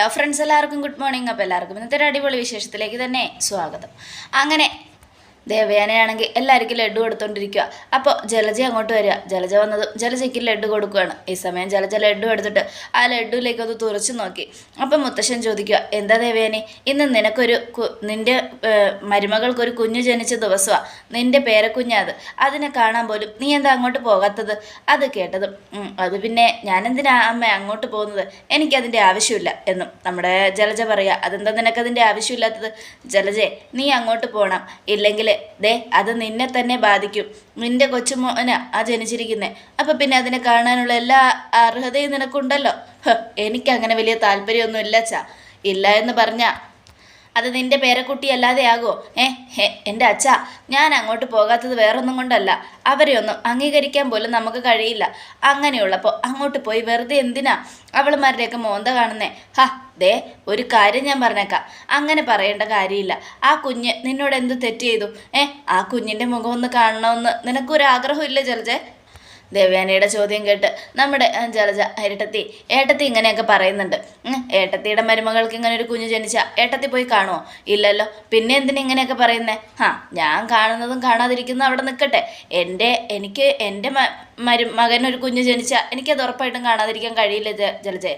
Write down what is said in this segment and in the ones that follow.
Hello friends എല്ലാവർക്കും good morning. അപ്പോൾ എല്ലാവർക്കും ഇന്നത്തെ ഒരു അടിപൊളി വിശേഷത്തിലേക്ക് തന്നെ സ്വാഗതം. അങ്ങനെ ദേവയാനയാണെങ്കിൽ എല്ലാവർക്കും ലഡു കൊടുത്തോണ്ടിരിക്കുക അപ്പോൾ ജലജ അങ്ങോട്ട് വരിക. ജലജ വന്നതും ജലജയ്ക്ക് ലഡു കൊടുക്കുകയാണ് ഈ സമയം ജലജ ലഡു എടുത്തിട്ട് ആ ലഡുവിലേക്ക് ഒന്ന് തുറച്ചു നോക്കി. അപ്പം മുത്തശ്ശൻ ചോദിക്കുക എന്താ ദേവയാനി? ഇന്ന് നിനക്കൊരു നിന്റെ മരുമകൾക്കൊരു കുഞ്ഞു ജനിച്ച ദിവസമാണ് നിന്റെ പേരക്കുഞ്ഞാ അത് അതിനെ കാണാൻ പോലും നീ എന്താ അങ്ങോട്ട് പോകാത്തത്? അത് കേട്ടതും അത് പിന്നെ ഞാനെന്തിനാ അമ്മ അങ്ങോട്ട് പോകുന്നത്? എനിക്കതിന്റെ ആവശ്യമില്ല എന്നും നമ്മുടെ ജലജ പറയുക അതെന്താ നിനക്കതിന്റെ ആവശ്യമില്ലാത്തത്? ജലജെ നീ അങ്ങോട്ട് പോകണം ഇല്ലെങ്കിൽ ദേ അത് നിന്നെ തന്നെ ബാധിക്കും. നിന്റെ കൊച്ചുമോന ആ ജനിച്ചിരിക്കുന്നത് അപ്പം പിന്നെ അതിനെ കാണാനുള്ള എല്ലാ അർഹതയും നിനക്കുണ്ടല്ലോ. എനിക്ക് എനിക്കങ്ങനെ വലിയ താല്പര്യമൊന്നും ഇല്ല ചാ ഇല്ല എന്ന് പറഞ്ഞാ അത് നിന്റെ പേരക്കുട്ടി അല്ലാതെ ആകോ ഏ ഹേ എന്റെ അച്ഛ ഞാൻ അങ്ങോട്ട് പോകാത്തത് വേറൊന്നും കൊണ്ടല്ല. അവരെ ഒന്നും അംഗീകരിക്കാൻ പോലും നമുക്ക് കഴിയില്ല. അങ്ങനെയുള്ളപ്പോൾ അങ്ങോട്ട് പോയി വെറുതെ എന്തിനാ അവളുമാരുടെയൊക്കെ മോന്ത കാണുന്നേ? ഹാ ദേ ഒരു കാര്യം ഞാൻ പറഞ്ഞേക്കാം. അങ്ങനെ പറയേണ്ട കാര്യമില്ല. ആ കുഞ്ഞ് നിന്നോട് എന്ത് തെറ്റ് ചെയ്തു? ഏ ആ കുഞ്ഞിന്റെ മുഖം ഒന്ന് കാണണമെന്ന് നിനക്കൊരു ആഗ്രഹമില്ല ജലജെ? ദേവയാനിയുടെ ചോദ്യം കേട്ട് നമ്മുടെ ആ, ജലജ ഏട്ടത്തി ഏട്ടത്തി ഇങ്ങനെയൊക്കെ പറയുന്നുണ്ട്. ഏട്ടത്തിയുടെ മരുമകൾക്ക് ഇങ്ങനെ ഒരു കുഞ്ഞ് ജനിച്ച ഏട്ടത്തി പോയി കാണുമോ ഇല്ലല്ലോ. പിന്നെ എന്തിനാ ഇങ്ങനെയൊക്കെ പറയുന്നേ? ഹാ ഞാൻ കാണുന്നതും കാണാതിരിക്കുന്നതും അവിടെ നിൽക്കട്ടെ. എന്റെ എനിക്ക് എന്റെ മരു മകൻ ഒരു കുഞ്ഞ് ജനിച്ച എനിക്കത് ഉറപ്പായിട്ടും കാണാതിരിക്കാൻ കഴിയില്ല ജലജയെ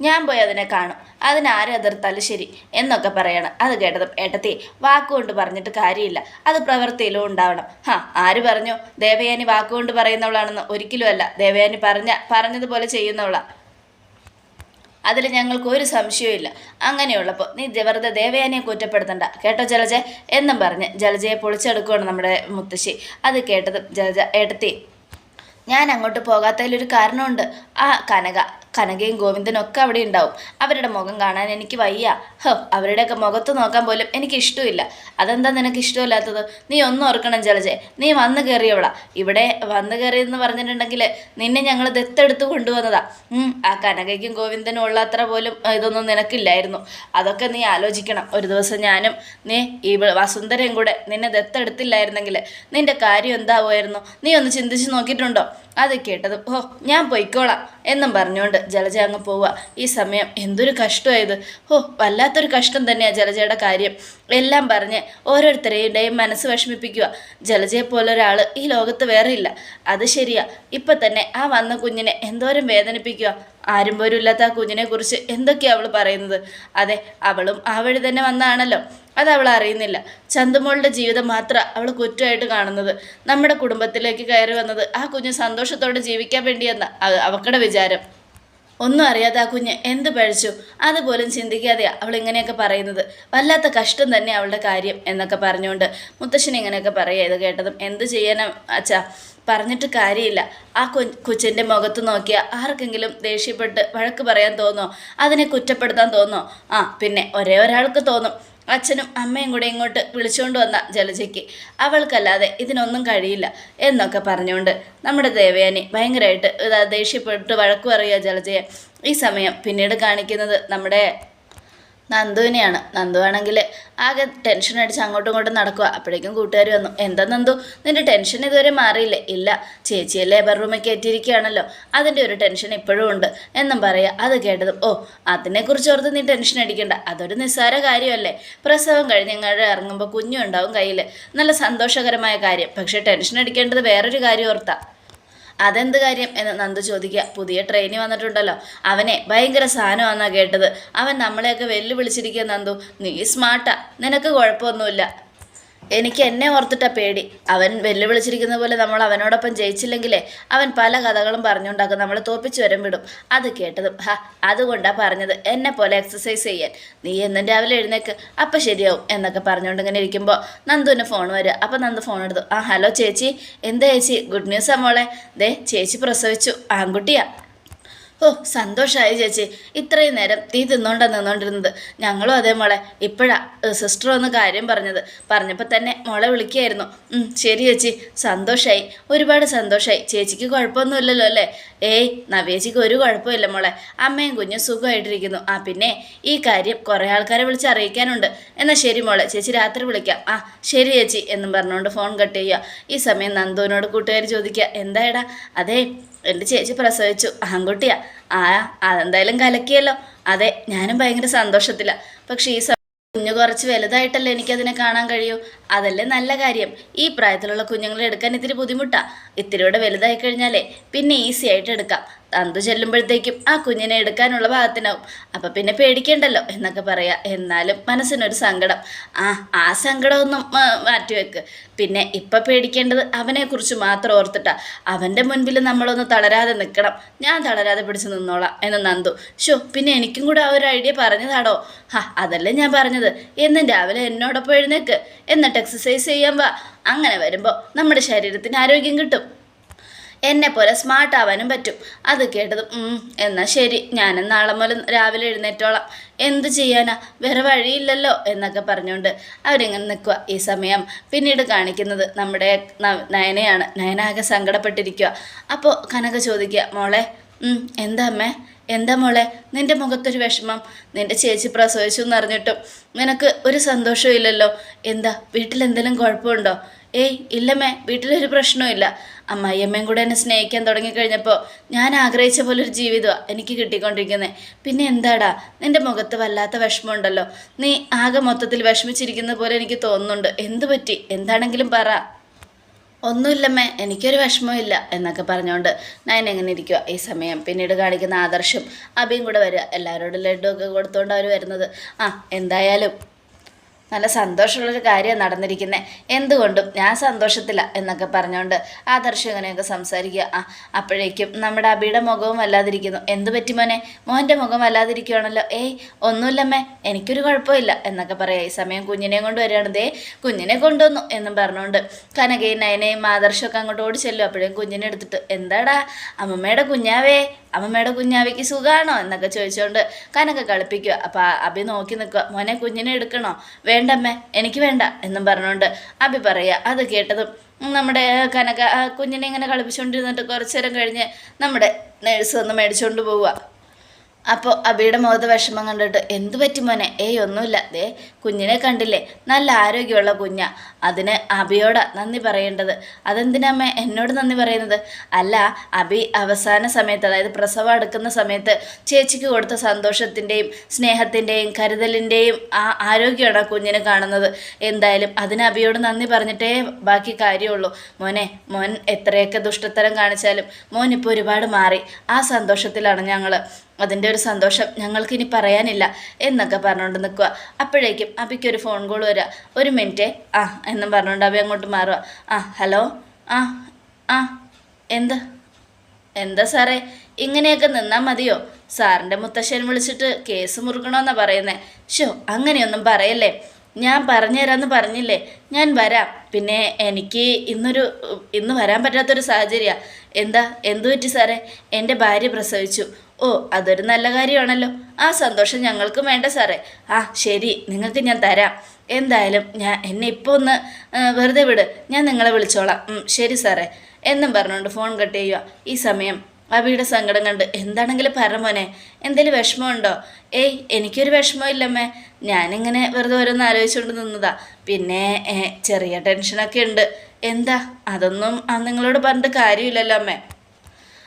ഞാൻ പോയി അതിനെ കാണും. അതിനാരെ എതിർത്താലും ശരി എന്നൊക്കെ പറയണം. അത് കേട്ടതും ഏട്ടത്തി വാക്കുകൊണ്ട് പറഞ്ഞിട്ട് കാര്യമില്ല. അത് പ്രവൃത്തിയിലും ഉണ്ടാവണം. ഹാ ആര് പറഞ്ഞു? ദേവയാനി വാക്കുകൊണ്ട് പറയുന്നവളാണെന്ന് ഒരിക്കലുമല്ല ദേവയാനി പറഞ്ഞ പറഞ്ഞതുപോലെ ചെയ്യുന്നവളാ. അതിൽ ഞങ്ങൾക്ക് ഒരു സംശയവും അങ്ങനെയുള്ളപ്പോൾ നീ വെറുതെ ദേവയാനിയെ കുറ്റപ്പെടുത്തണ്ട. കേട്ടോ ജലജ? എന്നും പറഞ്ഞ് ജലജയെ പൊളിച്ചെടുക്കുകയാണ് നമ്മുടെ മുത്തശ്ശി. അത് കേട്ടത് ജലജ ഏട്ടത്തി ഞാൻ അങ്ങോട്ട് പോകാത്തതിലൊരു കാരണമുണ്ട്. ആ കനക കനകയും ഗോവിന്ദനും ഒക്കെ അവിടെ ഉണ്ടാവും. അവരുടെ മുഖം കാണാൻ എനിക്ക് വയ്യ. ഹോ അവരുടെയൊക്കെ മുഖത്ത് നോക്കാൻ പോലും എനിക്ക് ഇഷ്ടമില്ല. അതെന്താ നിനക്ക് ഇഷ്ടമില്ലാത്തത്? നീ ഒന്നും ഓർക്കണം ജലജെ. നീ വന്നു കയറിയവളാ ഇവിടെ വന്നു കയറിയെന്ന് പറഞ്ഞിട്ടുണ്ടെങ്കിൽ നിന്നെ ഞങ്ങൾ ദത്തെടുത്ത് കൊണ്ടുവന്നതാ. ആ കനകയ്ക്കും ഗോവിന്ദനും ഉള്ള അത്ര പോലും ഇതൊന്നും നിനക്കില്ലായിരുന്നു. അതൊക്കെ നീ ആലോചിക്കണം. ഒരു ദിവസം ഞാനും നീ ഈ വസുന്ധരയും കൂടെ നിന്നെ ദത്തെടുത്തില്ലായിരുന്നെങ്കിൽ നിന്റെ കാര്യം എന്താവുമായിരുന്നു? നീ ഒന്ന് ചിന്തിച്ച് നോക്കിയിട്ടുണ്ടോ? അത് കേട്ടത് ഓ ഞാൻ പൊയ്ക്കോളാം എന്നും പറഞ്ഞുകൊണ്ട് ജലജ അങ്ങ് പോവുക. ഈ സമയം എന്തൊരു കഷ്ടമായത്. ഓ വല്ലാത്തൊരു കഷ്ടം തന്നെയാണ് ജലജയുടെ കാര്യം. എല്ലാം പറഞ്ഞ് ഓരോരുത്തരെയുടെയും മനസ്സ് വിഷമിപ്പിക്കുക. ജലജയെ പോലൊരാൾ ഈ ലോകത്ത് വേറെ ഇല്ല. അത് ശരിയാ. ഇപ്പം തന്നെ ആ വന്ന കുഞ്ഞിനെ എന്തോരം വേദനിപ്പിക്കുക. ആരും പോലും ഇല്ലാത്ത ആ കുഞ്ഞിനെ കുറിച്ച് എന്തൊക്കെയാണ് അവൾ പറയുന്നത്? അതെ അവളും ആ വഴി തന്നെ വന്നാണല്ലോ അത് അവൾ അറിയുന്നില്ല. ചന്തുമോളുടെ ജീവിതം മാത്രം അവൾ കുറ്റമായിട്ട് കാണുന്നത്. നമ്മുടെ കുടുംബത്തിലേക്ക് കയറി വന്നത് ആ കുഞ്ഞ് സന്തോഷത്തോടെ ജീവിക്കാൻ വേണ്ടിയെന്ന. അവക്കടെ വിചാരം. ഒന്നും അറിയാതെ ആ കുഞ്ഞ് എന്ത് പഴിച്ചു അതുപോലും ചിന്തിക്കാതെ അവൾ ഇങ്ങനെയൊക്കെ പറയുന്നത്. വല്ലാത്ത കഷ്ടം തന്നെ അവളുടെ കാര്യം എന്നൊക്കെ പറഞ്ഞുകൊണ്ട് മുത്തശ്ശൻ ഇങ്ങനെയൊക്കെ പറയുക. ഇത് കേട്ടതും എന്ത് ചെയ്യാനും അച്ഛാ? പറഞ്ഞിട്ട് കാര്യമില്ല. ആ കൊ കൊച്ചിന്റെ മുഖത്ത് നോക്കിയാൽ ആർക്കെങ്കിലും ദേഷ്യപ്പെട്ട് വഴക്ക് പറയാൻ തോന്നോ അതിനെ കുറ്റപ്പെടുത്താൻ തോന്നോ ആ പിന്നെ ഒരേ ഒരാൾക്ക് തോന്നും. അച്ഛനും അമ്മയും കൂടെ ഇങ്ങോട്ട് വിളിച്ചുകൊണ്ട് വന്ന ജലജയ്ക്ക് അവൾക്കല്ലാതെ ഇതിനൊന്നും കഴിയില്ല എന്നൊക്കെ പറഞ്ഞുകൊണ്ട് നമ്മുടെ ദേവയാനി ഭയങ്കരമായിട്ട് ദേഷ്യപ്പെട്ട് വഴക്കു പറയുക ജലജയെ. ഈ സമയം പിന്നീട് കാണിക്കുന്നത് നമ്മുടെ നന്ദുവിനെയാണ്. നന്ദു ആണെങ്കിൽ ആകെ ടെൻഷൻ അടിച്ച് അങ്ങോട്ടും ഇങ്ങോട്ടും നടക്കുക അപ്പോഴേക്കും കൂട്ടുകാർ വന്നു എന്താ നന്ദു? നിന്റെ ടെൻഷൻ ഇതുവരെ മാറിയില്ലേ? ഇല്ല ചേച്ചിയെ ലേബർ റൂമിൽ കയറ്റിയിരിക്കുകയാണല്ലോ അതിന്റെ ഒരു ടെൻഷൻ ഇപ്പോഴും ഉണ്ട്. എന്നും പറയുക അത് കേട്ടതും ഓ അതിനെക്കുറിച്ച് ഓർത്ത് നീ ടെൻഷൻ അടിക്കണ്ട. അതൊരു നിസ്സാര കാര്യമല്ലേ? പ്രസവം കഴിഞ്ഞ് ഇങ്ങോട്ട് ഇറങ്ങുമ്പോൾ കുഞ്ഞുണ്ടാവും കയ്യിൽ നല്ല സന്തോഷകരമായ കാര്യം. പക്ഷേ ടെൻഷൻ അടിക്കേണ്ടത് വേറൊരു കാര്യം ഓർത്താ. അതെന്ത് കാര്യം എന്ന് നന്ദു ചോദിക്കുക. പുതിയ ട്രെയിനി വന്നിട്ടുണ്ടല്ലോ. അവനെ ഭയങ്കര സാധനമാണെന്നാണ് കേട്ടത്. അവൻ നമ്മളെയൊക്കെ വെല്ലുവിളിച്ചിരിക്കുക നന്ദു. നീ സ്മാർട്ടാ നിനക്ക് കുഴപ്പമൊന്നുമില്ല. എനിക്ക് എന്നെ ഓർത്തിട്ടാ പേടി. അവൻ വെല്ലുവിളിച്ചിരിക്കുന്ന പോലെ നമ്മൾ അവനോടൊപ്പം ജയിച്ചില്ലെങ്കിലേ അവൻ പല കഥകളും പറഞ്ഞുണ്ടാക്കും. നമ്മളെ തോപ്പിച്ചു വരം വിടും. അത് കേട്ടതും ഹാ അതുകൊണ്ടാ പറഞ്ഞത് എന്നെ പോലെ എക്സസൈസ് ചെയ്യാൻ. നീ എന്നും രാവിലെ എഴുന്നേക്ക് അപ്പം ശരിയാവും എന്നൊക്കെ പറഞ്ഞുകൊണ്ട് ഇങ്ങനെ ഇരിക്കുമ്പോൾ നന്ദുവിന് ഫോൺ വരിക അപ്പം നന്ദു ഫോൺ എടുത്തു. ആ ഹലോ ചേച്ചി. എന്താ ചേച്ചി? ഗുഡ് ന്യൂസാ മോളെ. ദേ ചേച്ചി പ്രസവിച്ചു. ആൺകുട്ടിയാ. ഓ സന്തോഷമായി ചേച്ചി. ഇത്രയും നേരം തീ തിന്നോണ്ട നിന്നോണ്ടിരുന്നത്. ഞങ്ങളും അതേ മോളെ. ഇപ്പോഴാ സിസ്റ്റർ ഒന്ന് കാര്യം പറഞ്ഞത്. പറഞ്ഞപ്പോൾ തന്നെ മോളെ വിളിക്കുകയായിരുന്നു ശരി ചേച്ചി. സന്തോഷമായി ഒരുപാട് സന്തോഷമായി ചേച്ചിക്ക് കുഴപ്പമൊന്നുമില്ലല്ലോ അല്ലേ? ഏയ് നവേച്ചിക്ക് ഒരു കുഴപ്പമില്ല മോളെ. അമ്മയും കുഞ്ഞും സുഖമായിട്ടിരിക്കുന്നു. ആ പിന്നെ ഈ കാര്യം കുറേ ആൾക്കാരെ വിളിച്ച് അറിയിക്കാനുണ്ട്. എന്നാൽ ശരി മോളെ. ചേച്ചി രാത്രി വിളിക്കാം. ആ ശരി ചേച്ചി എന്നും പറഞ്ഞുകൊണ്ട് ഫോൺ കട്ട് ചെയ്യുക. ഈ സമയം നന്ദുവിനോട് കൂട്ടുകാർ ചോദിക്കുക എന്തായടാ അതെ എന്റെ ചേച്ചി പ്രസവിച്ചു. ആൺകുട്ടിയാ. ആ അതെന്തായാലും കലക്കിയല്ലോ. അതെ ഞാനും ഭയങ്കര സന്തോഷത്തില. പക്ഷെ ഈ കുഞ്ഞു കുറച്ച് വലുതായിട്ടല്ലേ എനിക്കതിനെ കാണാൻ കഴിയൂ? അതല്ലേ നല്ല കാര്യം. ഈ പ്രായത്തിലുള്ള കുഞ്ഞുങ്ങളെ എടുക്കാൻ ഇത്തിരി ബുദ്ധിമുട്ടാ. ഇത്തിരി കൂടെ വലുതായി കഴിഞ്ഞാലേ പിന്നെ ഈസി ആയിട്ട് എടുക്കാം. തന്തു ചെല്ലുമ്പോഴത്തേക്കും ആ കുഞ്ഞിനെ എടുക്കാനുള്ള ഭാഗത്തിനാവും. അപ്പം പിന്നെ പേടിക്കേണ്ടല്ലോ എന്നൊക്കെ പറയാം. എന്നാലും മനസ്സിനൊരു സങ്കടം. ആ ആ സങ്കടമൊന്നും മാറ്റിവെക്ക് പിന്നെ ഇപ്പം പേടിക്കേണ്ടത് അവനെക്കുറിച്ച് മാത്രം ഓർത്തിട്ടാ. അവന്റെ മുൻപിൽ നമ്മളൊന്ന് തളരാതെ നിൽക്കണം ഞാൻ തളരാതെ പിടിച്ച് നിന്നോളാം എന്ന് നന്ദു. ഷോ പിന്നെ എനിക്കും കൂടെ ആ ഒരു ഐഡിയ പറഞ്ഞതാടോ? ഹാ അതല്ലേ ഞാൻ പറഞ്ഞത്. എന്നും രാവിലെ എന്നോടൊപ്പം എഴുന്നേക്ക്. എന്നിട്ട് എക്സസൈസ് ചെയ്യാൻ വാ. അങ്ങനെ വരുമ്പോൾ നമ്മുടെ ശരീരത്തിന് ആരോഗ്യം കിട്ടും. എന്നെ പോലെ സ്മാർട്ട് ആവാനും പറ്റും. അത് കേട്ടത് എന്നാൽ എന്നാ ശരി. ഞാനും നാളെ മുതൽ രാവിലെ എഴുന്നേറ്റോളാം. എന്ത് ചെയ്യാനാ? വേറെ വഴിയില്ലല്ലോ എന്നൊക്കെ പറഞ്ഞുകൊണ്ട് അവരിങ്ങനെ നിൽക്കുക ഈ സമയം പിന്നീട് കാണിക്കുന്നത് നമ്മുടെ നയനയാണ്. നയനാകെ സങ്കടപ്പെട്ടിരിക്കുക അപ്പോൾ കനക ചോദിക്കുക മോളെ "ഉം, എന്താ അമ്മേ? എന്താ മോളെ? നിന്റെ മുഖത്തൊരു വിഷമം. നിന്റെ ചേച്ചി പ്രസവിച്ചു എന്ന് അറിഞ്ഞിട്ടും നിനക്ക് ഒരു സന്തോഷവും ഇല്ലല്ലോ. എന്താ വീട്ടിലെന്തെങ്കിലും കുഴപ്പമുണ്ടോ? ഏയ് ഇല്ലമ്മേ വീട്ടിലൊരു പ്രശ്നവും അമ്മായിയമ്മയും കൂടെ എന്നെ സ്നേഹിക്കാൻ തുടങ്ങിക്കഴിഞ്ഞപ്പോൾ ഞാൻ ആഗ്രഹിച്ച പോലെ ഒരു ജീവിതമാണ് എനിക്ക് കിട്ടിക്കൊണ്ടിരിക്കുന്നത് പിന്നെ എന്താടാ? നിന്റെ മുഖത്ത് വല്ലാത്ത വിഷമമുണ്ടല്ലോ. നീ ആകെ മൊത്തത്തിൽ വിഷമിച്ചിരിക്കുന്ന പോലെ എനിക്ക് തോന്നുന്നുണ്ട്. എന്തു പറ്റി? എന്താണെങ്കിലും പറ. ഒന്നുമില്ലമ്മേ എനിക്കൊരു വിഷമമില്ല എന്നൊക്കെ പറഞ്ഞുകൊണ്ട് നയൻ എങ്ങനെ ഇരിക്കുക ഈ സമയം. പിന്നീട് കാണിക്കുന്ന ആദർശം അബിയും കൂടെ വരിക. എല്ലാവരോടും ലഡു ഒക്കെ കൊടുത്തുകൊണ്ട് അവർ വരുന്നത്. ആ എന്തായാലും നല്ല സന്തോഷമുള്ളൊരു കാര്യമാണ് നടന്നിരിക്കുന്നത് എന്തുകൊണ്ടും ഞാൻ സന്തോഷത്തില്ല എന്നൊക്കെ പറഞ്ഞുകൊണ്ട് ആദർശം ഇങ്ങനെയൊക്കെ സംസാരിക്കുക ആ അപ്പോഴേക്കും നമ്മുടെ അബിയുടെ മുഖവും വല്ലാതിരിക്കുന്നു. എന്ത് പറ്റി മോനെ? മോന്റെ മുഖം വല്ലാതിരിക്കുകയാണല്ലോ ഏയ് ഒന്നുമില്ലമ്മേ എനിക്കൊരു കുഴപ്പമില്ല എന്നൊക്കെ പറയാം. ഈ സമയം കുഞ്ഞിനെ കൊണ്ട് വരികയാണ്. ദേ കുഞ്ഞിനെ കൊണ്ടുവന്നു എന്നും പറഞ്ഞുകൊണ്ട് കനകയും നയനയും ആദർശമൊക്കെ അങ്ങോട്ട് ഓടി ചെല്ലും അപ്പോഴേക്കും കുഞ്ഞിനെ എടുത്തിട്ട് എന്താടാ അമ്മമ്മയുടെ കുഞ്ഞാവേ? അമ്മമ്മയുടെ കുഞ്ഞാവയ്ക്ക് സുഖാണോ എന്നൊക്കെ ചോദിച്ചുകൊണ്ട് കനക കളിപ്പിക്കുക അപ്പോൾ അബി നോക്കി നിൽക്കുക മോനെ കുഞ്ഞിനെ എടുക്കണോ? വേണ്ടമ്മേ എനിക്ക് വേണ്ട എന്നും പറഞ്ഞുകൊണ്ട് അബി പറയുക അത് കേട്ടതും നമ്മുടെ കനക കുഞ്ഞിനെ ഇങ്ങനെ കളിപ്പിച്ചുകൊണ്ടിരുന്നിട്ട് കുറച്ചു നേരം കഴിഞ്ഞ് നമ്മുടെ നേഴ്സ് വന്ന് മേടിച്ചുകൊണ്ട് പോവുക അപ്പോൾ അബിയുടെ മുഖത്ത് വിഷമം കണ്ടിട്ട് എന്ത് പറ്റി മോനെ? ഏയ് ഒന്നുമില്ല. ദേ കുഞ്ഞിനെ കണ്ടില്ലേ? നല്ല ആരോഗ്യമുള്ള കുഞ്ഞാ. അതിന് അബിയോടാ നന്ദി പറയേണ്ടത്. അതെന്തിനമ്മ എന്നോട് നന്ദി പറയുന്നത്? അല്ല അബി അവസാന സമയത്ത് അതായത് പ്രസവം അടുക്കുന്ന സമയത്ത് ചേച്ചിക്ക് കൊടുത്ത സന്തോഷത്തിന്റെയും സ്നേഹത്തിന്റെയും കരുതലിന്റെയും ആ ആരോഗ്യമാണ് ആ കുഞ്ഞിന് കാണുന്നത്. എന്തായാലും അതിന് അബിയോട് നന്ദി പറഞ്ഞിട്ടേ ബാക്കി കാര്യമുള്ളൂ. മോനെ മോൻ എത്രയൊക്കെ ദുഷ്ടത്തരം കാണിച്ചാലും മോൻ ഇപ്പോൾ ഒരുപാട് മാറി. ആ സന്തോഷത്തിലാണ് ഞങ്ങൾ അതിന്റെ ഒരു സന്തോഷം ഞങ്ങൾക്കിനി പറയാനില്ല എന്നൊക്കെ പറഞ്ഞുകൊണ്ട് നിൽക്കുക. അപ്പോഴേക്കും അബിക്കൊരു ഫോൺ കോൾ വരിക ഒരു മിനിറ്റ്. ആ എന്നും പറഞ്ഞുകൊണ്ട് അവ അങ്ങോട്ട് മാറുക. ആ ഹലോ? ആ ആ എന്ത്? എന്താ സാറേ? ഇങ്ങനെയൊക്കെ നിന്നാൽ മതിയോ? സാറിന്റെ മുത്തശ്ശൻ വിളിച്ചിട്ട് കേസ് മുറുകണമെന്നാണ് പറയുന്നത് ഷോ അങ്ങനെയൊന്നും പറയല്ലേ. ഞാൻ പറഞ്ഞുതരാമെന്ന് പറഞ്ഞില്ലേ? ഞാൻ വരാം. പിന്നെ എനിക്ക് ഇന്നൊരു ഇന്ന് വരാൻ പറ്റാത്തൊരു സാഹചര്യമാണ് എന്താ? എന്തു പറ്റി സാറേ? എന്റെ ഭാര്യ പ്രസവിച്ചു. ഓ അതൊരു നല്ല കാര്യമാണല്ലോ. ആ സന്തോഷം ഞങ്ങൾക്കും വേണ്ട സാറേ. ആ ശരി. നിങ്ങൾക്ക് ഞാൻ തരാം. എന്തായാലും ഞാൻ എന്നെ ഇപ്പോൾ ഒന്ന് വെറുതെ വിട്. ഞാൻ നിങ്ങളെ വിളിച്ചോളാം. ശരി സാറേ. എന്നും പറഞ്ഞുകൊണ്ട് ഫോൺ കട്ട് ചെയ്യുക ഈ സമയം അബിയുടെ സങ്കടം കണ്ട് എന്താണെങ്കിലും പറ മോനെ. എന്തെങ്കിലും വിഷമമുണ്ടോ? ഏയ് എനിക്കൊരു വിഷമമില്ലമ്മേ ഞാനിങ്ങനെ വെറുതെ ഓരോന്ന് ആലോചിച്ചുകൊണ്ട് നിന്നതാ. പിന്നെ ചെറിയ ടെൻഷനൊക്കെ ഉണ്ട്. എന്താ? അതൊന്നും നിങ്ങളോട് പറഞ്ഞിട്ട് കാര്യമില്ലല്ലോ അമ്മേ.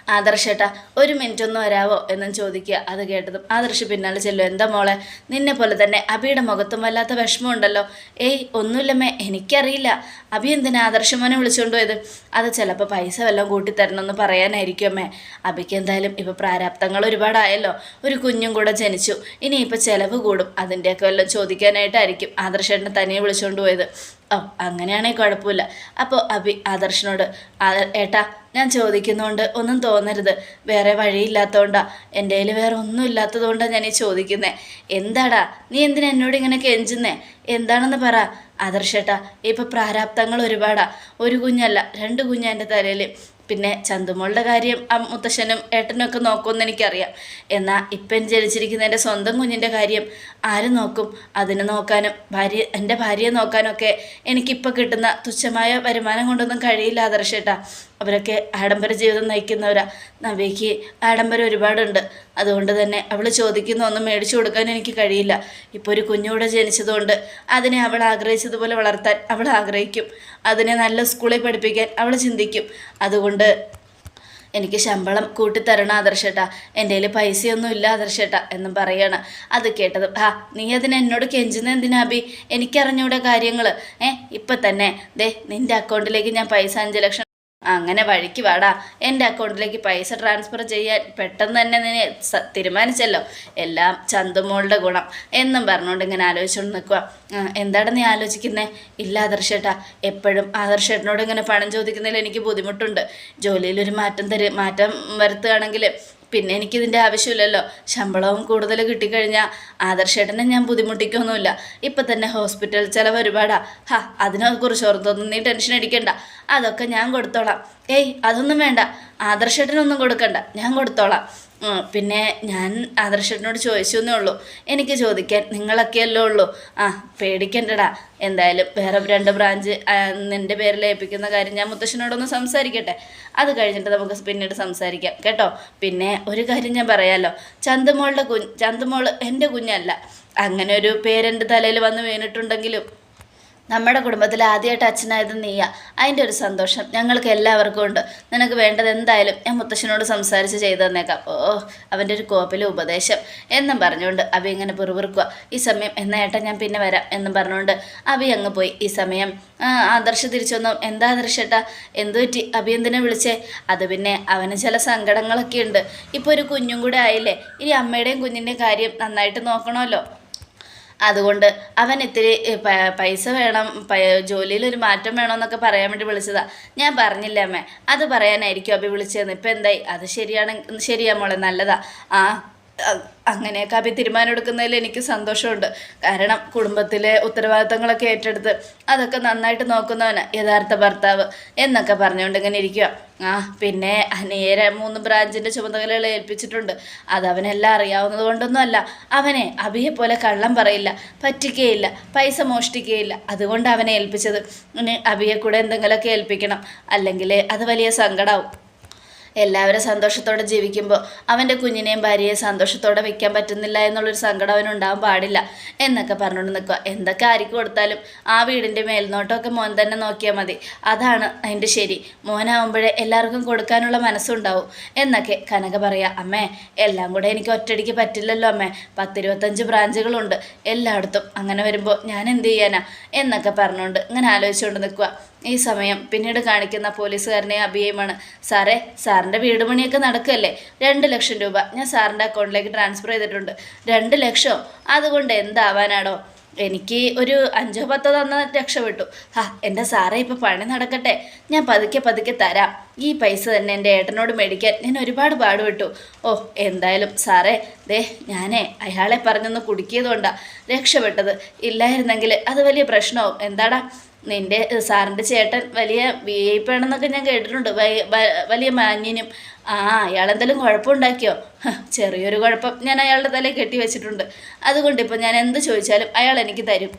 ആദർശേട്ടാ ഒരു മിനിറ്റ് ഒന്ന് വരാവോ എന്നും ചോദിക്കുക. അത് കേട്ടതും ആദർശ് പിന്നാലെ ചെല്ലും. എന്താ മോളെ നിന്നെ പോലെ തന്നെ അബിയുടെ മുഖത്തും വല്ലാത്ത വിഷമമുണ്ടല്ലോ. ഏയ് ഒന്നുമില്ലമ്മേ എനിക്കറിയില്ല. അബി എന്തിനാ ആദർശമോനെ വിളിച്ചുകൊണ്ട് പോയത്? അത് ചിലപ്പോൾ പൈസ വല്ലതും കൂട്ടിത്തരണമെന്ന് പറയാനായിരിക്കും അമ്മേ. അബിക്ക് എന്തായാലും ഇപ്പോൾ പ്രാരാബ്ദങ്ങൾ ഒരുപാടായല്ലോ. ഒരു കുഞ്ഞും കൂടെ ജനിച്ചു. ഇനിയിപ്പോൾ ചിലവ് കൂടും. അതിന്റെയൊക്കെ വല്ലതും ചോദിക്കാനായിട്ടായിരിക്കും ആദർശേട്ടനെ തനിയെ വിളിച്ചുകൊണ്ട് പോയത്. ഓ അങ്ങനെയാണെങ്കിൽ കുഴപ്പമില്ല. അപ്പോൾ അഭി ആദർശനോട് "ആ- ഏട്ടാ ഞാൻ ചോദിക്കുന്നതുകൊണ്ട് ഒന്നും തോന്നരുത്. വേറെ വഴിയില്ലാത്തതുകൊണ്ടാ എന്റെ കയ്യിൽ വേറെ ഒന്നും ഇല്ലാത്തതുകൊണ്ടാണ് ഞാൻ ഈ ചോദിക്കുന്നത് എന്താടാ നീ എന്തിനാ എന്നോട് ഇങ്ങനെ കെഞ്ചുന്നേ? എന്താണെന്ന് പറ. ആദർശേട്ടാ ഇപ്പോൾ പ്രാരാബ്ദങ്ങൾ ഒരുപാടാ. ഒരു കുഞ്ഞല്ല രണ്ട് കുഞ്ഞാ എന്റെ തലയിൽ. പിന്നെ ചന്തുമോളുടെ കാര്യം മുത്തശ്ശനും ഏട്ടനും ഒക്കെ നോക്കുമെന്ന് എനിക്കറിയാം. എന്നാൽ ഇപ്പം ജനിച്ചിരിക്കുന്ന എന്റെ സ്വന്തം കുഞ്ഞിന്റെ കാര്യം ആര് നോക്കും? അതിനെ നോക്കാനും ഭാര്യ എന്റെ ഭാര്യയെ നോക്കാനൊക്കെ എനിക്കിപ്പോൾ കിട്ടുന്ന തുച്ഛമായ വരുമാനം കൊണ്ടൊന്നും കഴിയില്ല ആദർശേട്ടാ. അവരൊക്കെ ആഡംബര ജീവിതം നയിക്കുന്നവരാ. നവ്യയ്ക്ക് ആഡംബരം ഒരുപാടുണ്ട്. അതുകൊണ്ട് തന്നെ അവൾ ചോദിക്കുന്ന ഒന്നും മേടിച്ചു കൊടുക്കാൻ എനിക്ക് കഴിയില്ല. ഇപ്പോൾ ഒരു കുഞ്ഞൂടെ ജനിച്ചതുകൊണ്ട് അതിനെ അവൾ ആഗ്രഹിച്ചതുപോലെ വളർത്താൻ അവൾ ആഗ്രഹിക്കും. അതിനെ നല്ല സ്കൂളിൽ പഠിപ്പിക്കാൻ അവൾ ചിന്തിക്കും. അതുകൊണ്ട് എനിക്ക് ശമ്പളം കൂട്ടിത്തരണം ആദർശേട്ടാ. എന്റെ കയ്യിൽ പൈസയൊന്നും ഇല്ല ആദർശേട്ടാ എന്നും പറയാണ്. അത് കേട്ടത് ആ നീ അതിന് എന്നോട് കെഞ്ചുന്ന എന്തിനാബി എനിക്കറിഞ്ഞൂടെ കാര്യങ്ങൾ ഏ ഇപ്പം തന്നെ. ദേ നിന്റെ അക്കൗണ്ടിലേക്ക് ഞാൻ പൈസ അഞ്ച് ലക്ഷം അങ്ങനെ വഴിക്ക് വാടാ. എന്റെ അക്കൗണ്ടിലേക്ക് പൈസ ട്രാൻസ്ഫർ ചെയ്യാൻ പെട്ടെന്ന് തന്നെ നീ തീരുമാനിച്ചല്ലോ. എല്ലാം ചന്തുമോളുടെ ഗുണം. എന്നും പറഞ്ഞുകൊണ്ട് ഇങ്ങനെ ആലോചിച്ചുകൊണ്ട് നിൽക്കുക എന്താണ് നീ ആലോചിക്കുന്നത് ഇല്ല ആദർശേട്ടാ. എപ്പോഴും ആദർശേട്ടനോട് ഇങ്ങനെ പണം ചോദിക്കുന്നതിൽ എനിക്ക് ബുദ്ധിമുട്ടുണ്ട്. ജോലിയിലൊരു മാറ്റം തരും മാറ്റം വരുത്തുകയാണെങ്കിൽ പിന്നെ എനിക്കിതിന്റെ ആവശ്യമില്ലല്ലോ. ശമ്പളവും കൂടുതൽ കിട്ടിക്കഴിഞ്ഞാൽ ആദർശേട്ടനെ ഞാൻ ബുദ്ധിമുട്ടിക്കൊന്നുമില്ല. ഇപ്പം തന്നെ ഹോസ്പിറ്റൽ ചിലവ് ഒരുപാടാ. ഹാ അതിനെക്കുറിച്ച് ഓർത്തൊന്നും നീ ടെൻഷൻ അടിക്കണ്ട. അതൊക്കെ ഞാൻ കൊടുത്തോളാം. ഏയ് അതൊന്നും വേണ്ട. ആദർശേട്ടനൊന്നും കൊടുക്കണ്ട. ഞാൻ കൊടുത്തോളാം. പിന്നെ ഞാൻ ആദർശനോട് ചോദിച്ചു എന്നേ ഉള്ളൂ. എനിക്ക് ചോദിക്കാൻ നിങ്ങളൊക്കെയല്ലേ ഉള്ളൂ. ആ പേടിക്കണ്ടടാ. എന്തായാലും വേറെ രണ്ട് ബ്രാഞ്ച് നിന്റെ പേരിൽ ഏൽപ്പിക്കുന്ന കാര്യം ഞാൻ മുത്തശ്ശനോടൊന്ന് സംസാരിക്കട്ടെ. അത് കഴിഞ്ഞിട്ട് നമുക്ക് പിന്നീട് സംസാരിക്കാം കേട്ടോ? പിന്നെ ഒരു കാര്യം ഞാൻ പറയാമല്ലോ ചന്തുമോളുടെ കുഞ്ഞ് ചന്തുമോൾ എന്റെ കുഞ്ഞല്ല. അങ്ങനെ ഒരു പേരെന്റെ തലയിൽ വന്ന് വീണിട്ടുണ്ടെങ്കിലും നമ്മുടെ കുടുംബത്തിൽ ആദ്യമായിട്ട് അച്ഛനായത് നീയാ. അതിന്റെ ഒരു സന്തോഷം ഞങ്ങൾക്ക് എല്ലാവർക്കും ഉണ്ട്. നിനക്ക് വേണ്ടത് എന്തായാലും ഞാൻ മുത്തശ്ശനോട് സംസാരിച്ച് ചെയ്തു തന്നേക്കാം. ഓ അവന്റെ ഒരു കോപ്പിലെ ഉപദേശം എന്നും പറഞ്ഞുകൊണ്ട് അവി ഇങ്ങനെ പിറുപിറുക്കുക. ഈ സമയം എന്നാ ഏട്ടാ ഞാൻ പിന്നെ വരാം എന്നും പറഞ്ഞുകൊണ്ട് അവി അങ്ങ് പോയി. ഈ സമയം ആദർശ തിരിച്ചു വന്നു എന്താ ആദർശേട്ടാ എന്തു പറ്റി? അഭി എന്തിനെ വിളിച്ചേ? അത് പിന്നെ അവന് ചില സങ്കടങ്ങളൊക്കെ ഉണ്ട്. ഇപ്പോൾ ഒരു കുഞ്ഞും കൂടെ ആയില്ലേ? ഇനി അമ്മയുടെയും കുഞ്ഞിന്റെയും കാര്യം നന്നായിട്ട് നോക്കണമല്ലോ. അതുകൊണ്ട് അവൻ ഇത്തിരി പൈസ വേണം ജോലിയിൽ ഒരു മാറ്റം വേണമെന്നൊക്കെ പറയാൻ വേണ്ടി വിളിച്ചതാ. ഞാൻ പറഞ്ഞില്ല അമ്മേ അത് പറയാനായിരിക്കും അഭി വിളിച്ചതെന്ന്. ഇപ്പം എന്തായി? അത് ശരിയാണ് ശരിയാ മോളെ നല്ലതാ. ആ അങ്ങനെയൊക്കെ അഭി തീരുമാനം എടുക്കുന്നതിൽ എനിക്ക് സന്തോഷമുണ്ട്. കാരണം കുടുംബത്തിലെ ഉത്തരവാദിത്തങ്ങളൊക്കെ ഏറ്റെടുത്ത് അതൊക്കെ നന്നായിട്ട് നോക്കുന്നവന് യഥാർത്ഥ ഭർത്താവ് എന്നൊക്കെ പറഞ്ഞുകൊണ്ട് ഇങ്ങനെ ഇരിക്കുക ആ പിന്നെ നേരെ മൂന്ന് ബ്രാഞ്ചിന്റെ ചുമതലകൾ ഏൽപ്പിച്ചിട്ടുണ്ട്. അത് അവനെല്ലാം അറിയാവുന്നത് കൊണ്ടൊന്നും അല്ല അവനെ അഭിയെ പോലെ കള്ളം പറയില്ല പറ്റിക്കുകയില്ല പൈസ മോഷ്ടിക്കുകയില്ല അതുകൊണ്ട് അവനെ ഏൽപ്പിച്ചത്. ഇനി അഭിയെ കൂടെ എന്തെങ്കിലുമൊക്കെ ഏൽപ്പിക്കണം. അല്ലെങ്കിൽ അത് വലിയ സങ്കടമാവും എല്ലാവരും സന്തോഷത്തോടെ ജീവിക്കുമ്പോൾ അവന്റെ കുഞ്ഞിനെയും ഭാര്യയെയും സന്തോഷത്തോടെ വെക്കാൻ പറ്റുന്നില്ല എന്നുള്ളൊരു സങ്കടം അവനുണ്ടാവാൻ പാടില്ല എന്നൊക്കെ പറഞ്ഞുകൊണ്ട് നിൽക്കുക. എന്തൊക്കെ ആർക്ക് കൊടുത്താലും ആ വീടിന്റെ മേൽനോട്ടമൊക്കെ മോൻ തന്നെ നോക്കിയാൽ മതി. അതാണ് അതിന്റെ ശരി. മോനാവുമ്പോഴേ എല്ലാവർക്കും കൊടുക്കാനുള്ള മനസ്സുണ്ടാവും എന്നൊക്കെ കനക പറയുക അമ്മേ എല്ലാം കൂടെ എനിക്ക് ഒറ്റയടിക്ക് പറ്റില്ലല്ലോ അമ്മേ. പത്തിരുപത്തഞ്ച് ബ്രാഞ്ചുകളുണ്ട്. എല്ലായിടത്തും അങ്ങനെ വരുമ്പോൾ ഞാൻ എന്ത് ചെയ്യാനാ? എന്നൊക്കെ പറഞ്ഞുകൊണ്ട് ഇങ്ങനെ ആലോചിച്ചുകൊണ്ട് നിൽക്കുക. ഈ സമയം പിന്നീട് കാണിക്കുന്ന പോലീസുകാരനെ അഭിയമാണ്. സാറേ സാറിന്റെ വീട് പണിയൊക്കെ നടക്കുകയല്ലേ? രണ്ട് ലക്ഷം രൂപ ഞാൻ സാറിന്റെ അക്കൗണ്ടിലേക്ക് ട്രാൻസ്ഫർ ചെയ്തിട്ടുണ്ട്. രണ്ട് ലക്ഷം? അതുകൊണ്ട് എന്താവാനാണോ എനിക്ക് ഒരു അഞ്ചോ പത്തോ തന്ന രക്ഷപ്പെട്ടു ഹാ എന്റെ സാറേ ഇപ്പോൾ പണി നടക്കട്ടെ. ഞാൻ പതുക്കെ പതുക്കെ തരാം. ഈ പൈസ തന്നെ എന്റെ ഏട്ടനോട് മേടിക്കാൻ ഞാൻ ഒരുപാട് പാടുപെട്ടു. ഓ എന്തായാലും സാറേ ദേ ഞാനേ അയാളെ പറഞ്ഞൊന്ന് കുടുക്കിയതുകൊണ്ടാണ് രക്ഷപ്പെട്ടത്. ഇല്ലായിരുന്നെങ്കിൽ അത് വലിയ പ്രശ്നമാവും എന്താടാ? നിന്റെ സാറിന്റെ ചേട്ടൻ വലിയ വി ഐ പി ആണെന്നൊക്കെ ഞാൻ കേട്ടിട്ടുണ്ട്. വലിയ മാന്യനും. ആ അയാളെന്തെങ്കിലും കുഴപ്പമുണ്ടാക്കിയോ? ചെറിയൊരു കുഴപ്പം ഞാൻ അയാളുടെ തലയിൽ കെട്ടി വെച്ചിട്ടുണ്ട് അതുകൊണ്ട് ഇപ്പം ഞാൻ എന്ത് ചോദിച്ചാലും അയാൾ എനിക്ക് തരും.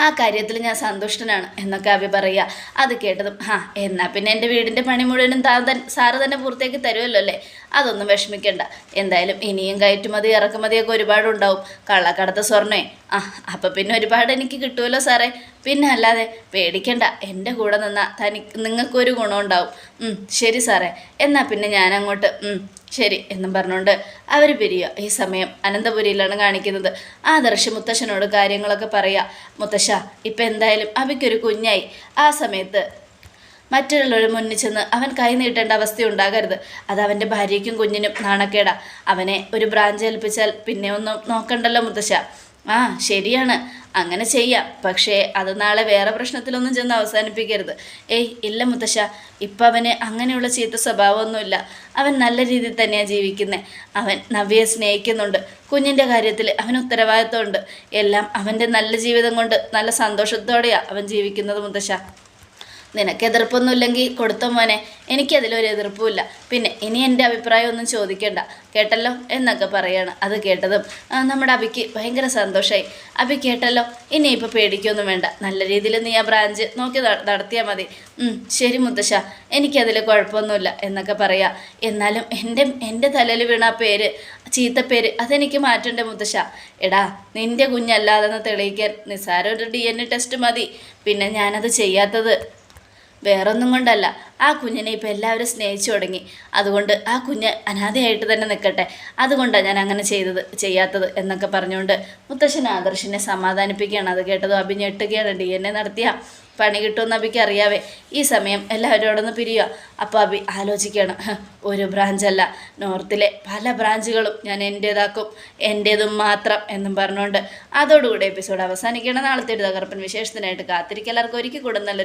ആ കാര്യത്തിൽ ഞാൻ സന്തുഷ്ടനാണ് എന്നൊക്കെ അഭി പറയുക. അത് കേട്ടതും ആ എന്നാൽ പിന്നെ എന്റെ വീടിന്റെ പണി മുഴുവനും താൻ തന്നെ സാറ് തന്നെ പൂർത്തിയാക്കി തരുമല്ലോ അല്ലേ? അതൊന്നും വിഷമിക്കണ്ട. എന്തായാലും ഇനിയും കയറ്റുമതി ഇറക്കുമതിയൊക്കെ ഒരുപാടുണ്ടാവും. കള്ളക്കടത്ത് സ്വർണേ. ആ അപ്പം പിന്നെ ഒരുപാട് എനിക്ക് കിട്ടുമല്ലോ സാറേ. പിന്നെ അല്ലാതെ പേടിക്കണ്ട. എന്റെ കൂടെ നിന്നാൽ തനി നിങ്ങൾക്കൊരു ഗുണമുണ്ടാവും. ശരി സാറേ. എന്നാൽ പിന്നെ ഞാനങ്ങോട്ട് ശരി എന്നും പറഞ്ഞുകൊണ്ട് അവർ പിരിയുക ഈ സമയം അനന്തപുരിയിലാണ് കാണിക്കുന്നത്. ആദർശ് മുത്തശ്ശനോട് കാര്യങ്ങളൊക്കെ പറയുക മുത്തശ്ശ ഇപ്പം എന്തായാലും അവയ്ക്കൊരു കുഞ്ഞായി. ആ സമയത്ത് മറ്റുള്ളവർ മുന്നിൽ ചെന്ന് അവൻ കൈ നീട്ടേണ്ട അവസ്ഥ ഉണ്ടാകരുത് അത് അവന്റെ ഭാര്യയ്ക്കും കുഞ്ഞിനും നാണക്കേടാ. അവനെ ഒരു ബ്രാഞ്ച് ഏൽപ്പിച്ചാൽ പിന്നെ ഒന്നും നോക്കണ്ടല്ലോ മുത്തശ്ശ. ആ ശരിയാണ്. അങ്ങനെ ചെയ്യാം. പക്ഷേ അത് നാളെ വേറെ പ്രശ്നത്തിലൊന്നും ചെന്ന് അവസാനിപ്പിക്കരുത്. ഏയ് ഇല്ല മുത്തശ്ശ. ഇപ്പം അവന് അങ്ങനെയുള്ള ചീത്ത സ്വഭാവമൊന്നുമില്ല. അവൻ നല്ല രീതിയിൽ തന്നെയാണ് ജീവിക്കുന്നത് അവൻ നവ്യയെ സ്നേഹിക്കുന്നുണ്ട്. കുഞ്ഞിന്റെ കാര്യത്തിൽ അവൻ ഉത്തരവാദിത്വമുണ്ട്. എല്ലാം അവന്റെ നല്ല ജീവിതം കൊണ്ട് നല്ല സന്തോഷത്തോടെയാണ് അവൻ ജീവിക്കുന്നത് മുത്തശ്ശ. നിനക്ക് എതിർപ്പൊന്നുമില്ലെങ്കിൽ കൊടുത്ത മോനെ. എനിക്കതിലൊരു എതിർപ്പുമില്ല. പിന്നെ ഇനി എന്റെ അഭിപ്രായം ഒന്നും ചോദിക്കണ്ട. കേട്ടല്ലോ എന്നൊക്കെ പറയാണ് അത് കേട്ടതും. നമ്മുടെ അബിക്ക് ഭയങ്കര സന്തോഷമായി അബി കേട്ടല്ലോ ഇനി ഇപ്പോൾ പേടിക്കൊന്നും വേണ്ട. നല്ല രീതിയിൽ നീ ആ ബ്രാഞ്ച് നോക്കി നടത്തിയാൽ മതി. ശരി മുത്തശ്ശ. എനിക്കതിൽ കുഴപ്പമൊന്നുമില്ല എന്നൊക്കെ പറയാം. എന്നാലും എന്റെ എന്റെ തലയിൽ വീണ പേര് ചീത്ത പേര് അതെനിക്ക് മാറ്റണ്ടേ മുത്തശ്ശ. എടാ നിന്റെ കുഞ്ഞല്ലാതെന്ന് തെളിയിക്കാൻ നിസ്സാരം ഒരു ഡി എൻ എ ടെസ്റ്റ് മതി. പിന്നെ ഞാനത് ചെയ്യാത്തത് വേറൊന്നും കൊണ്ടല്ല. ആ കുഞ്ഞിനെ ഇപ്പം എല്ലാവരും സ്നേഹിച്ചു തുടങ്ങി. അതുകൊണ്ട് ആ കുഞ്ഞ് അനാഥയായിട്ട് തന്നെ നിൽക്കട്ടെ. അതുകൊണ്ടാണ് ഞാൻ അങ്ങനെ ചെയ്തത് ചെയ്യാത്തത് എന്നൊക്കെ പറഞ്ഞുകൊണ്ട് മുത്തശ്ശൻ ആദർശിനെ സമാധാനിപ്പിക്കുകയാണ്. അത് കേട്ടതും അഭി ഞെട്ടുകയാണ്. ഡി എൻ എ നടത്തിയ പണി കിട്ടുമെന്ന് അബിക്ക് അറിയാവേ. ഈ സമയം എല്ലാവരും അവിടെ നിന്ന് പിരിയുക. അപ്പോൾ അബി ആലോചിക്കുകയാണ്. "ഹ്, ഒരു ബ്രാഞ്ചല്ല. നോർത്തിലെ പല ബ്രാഞ്ചുകളും ഞാൻ എന്റേതാക്കും എന്റേതും മാത്രം എന്നും പറഞ്ഞുകൊണ്ട് അതോടുകൂടി എപ്പിസോഡ് അവസാനിക്കണം നാളത്തെ ഒരു തകർപ്പൻ വിശേഷത്തിനായിട്ട് കാത്തിരിക്കുക. എല്ലാവർക്കും ഒരിക്കൽ കൂടെ. നല്ല